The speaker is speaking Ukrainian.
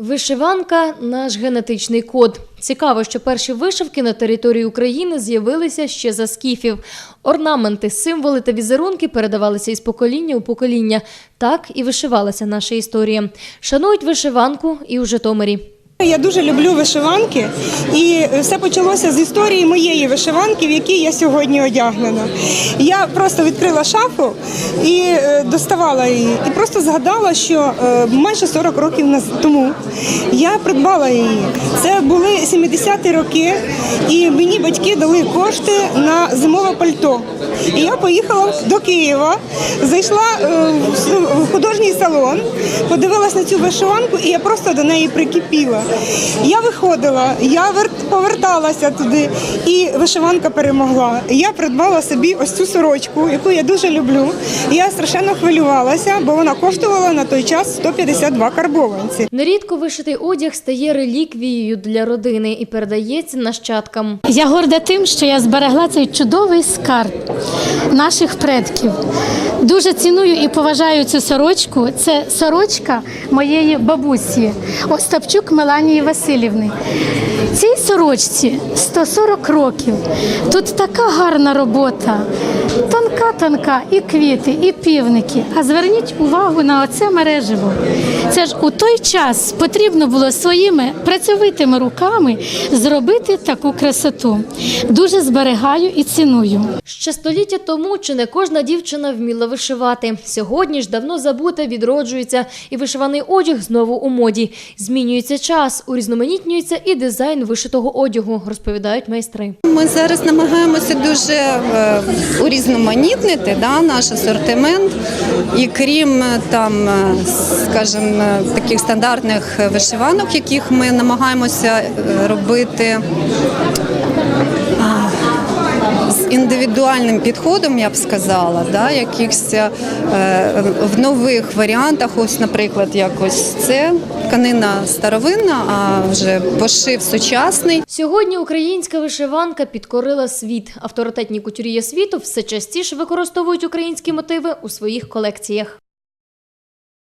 Вишиванка наш генетичний код. Цікаво, що перші вишивки на території України з'явилися ще за скіфів. Орнаменти, символи та візерунки передавалися із покоління у покоління. Так і вишивалася наша історія. Шанують вишиванку і у Житомирі. Я дуже люблю вишиванки, і все почалося з історії моєї вишиванки, в якій я сьогодні одягнена. Я просто відкрила шафу і е, доставала її, і просто згадала, що е, майже 40 років тому я придбала її. Це були 70-ті роки, і мені батьки дали кошти на зимове пальто. І я поїхала до Києва, зайшла е, в художній салон, подивилась на цю вишиванку, і я просто до неї прикипіла. Я виходила, я вер- поверталася туди, і вишиванка перемогла. Я придбала собі ось цю сорочку, яку я дуже люблю. Я страшенно хвилювалася, бо вона коштувала на той час 152 карбованці. Нерідко вишитий одяг стає реліквією для родини і передається нащадкам. Я горда тим, що я зберегла цей чудовий скарб наших предків. Дуже ціную і поважаю цю сорочку. Це сорочка моєї бабусі Остапчук Меланії Васильівни. Цій сорочці 140 років. Тут така гарна робота. Тонка-тонка, і квіти, і півники. А зверніть увагу на оце мереживо. Це ж у той час потрібно було своїми працьовитими руками зробити таку красоту. Дуже зберігаю і ціную. Ще століття тому чи не кожна дівчина вміла вишивати. Сьогодні ж давно забуте відроджується, і вишиваний одяг знову у моді. Змінюється час, урізноманітнюється і дизайн вишитого одягу, розповідають майстри. Ми зараз намагаємося дуже е, урізноманітнити да, наш асортимент. І крім е, там, е, скажімо, таких стандартних вишиванок, яких ми намагаємося робити індивідуальним підходом, я б сказала, да, якихось е, в нових варіантах. Ось, наприклад, якось це тканина старовинна, а вже пошив сучасний. Сьогодні українська вишиванка підкорила світ. Авторитетні кутюр'є світу все частіше використовують українські мотиви у своїх колекціях.